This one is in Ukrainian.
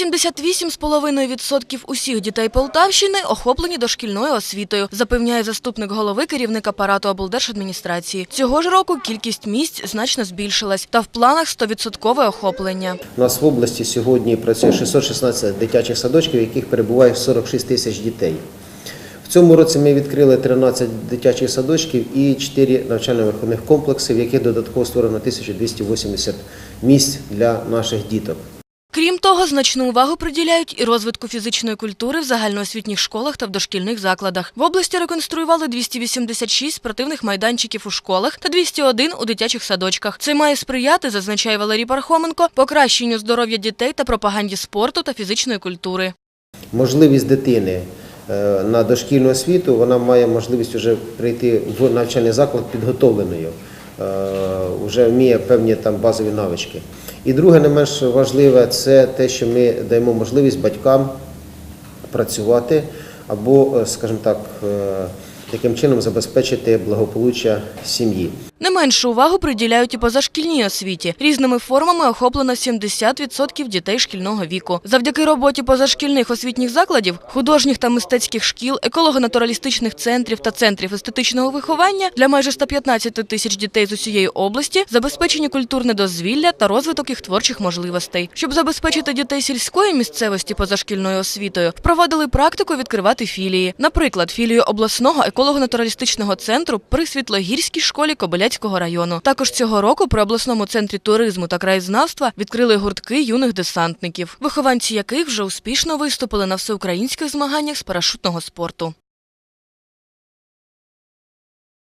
88,5% усіх дітей Полтавщини охоплені дошкільною освітою, запевняє заступник голови керівник апарату облдержадміністрації. Цього ж року кількість місць значно збільшилась, та в планах 100% охоплення. У нас в області сьогодні працює 616 дитячих садочків, в яких перебуває 46 тисяч дітей. В цьому році ми відкрили 13 дитячих садочків і 4 навчально-виховних комплекси, в яких додатково створено 1280 місць для наших діток. Крім того, значну увагу приділяють і розвитку фізичної культури в загальноосвітніх школах та в дошкільних закладах. В області реконструювали 286 спортивних майданчиків у школах та 201 у дитячих садочках. Це має сприяти, зазначає Валерій Пархоменко, покращенню здоров'я дітей та пропаганді спорту та фізичної культури. Можливість дитини е, на дошкільну освіту, вона має можливість вже прийти в навчальний заклад підготовленою, вже вміє певні там базові навички. І друге, не менш важливе, це те, що ми даємо можливість батькам працювати або, е, скажімо так, е, таким чином забезпечити благополуччя сім'ї. Не меншу увагу приділяють і позашкільній освіті. Різними формами охоплено 70% дітей шкільного віку. Завдяки роботі позашкільних освітніх закладів, художніх та мистецьких шкіл, еколого-натуралістичних центрів та центрів естетичного виховання для майже 115 тисяч дітей з усієї області забезпечені культурне дозвілля та розвиток їх творчих можливостей. Щоб забезпечити дітей сільської місцевості позашкільною освітою, впровадили практику відкривати філії. Наприклад, філію обласного еколого-натуралістичного центру при Світлогірській школі Кобиляцького району. Також цього року при обласному центрі туризму та краєзнавства відкрили гуртки юних десантників, вихованці яких вже успішно виступили на всеукраїнських змаганнях з парашутного спорту.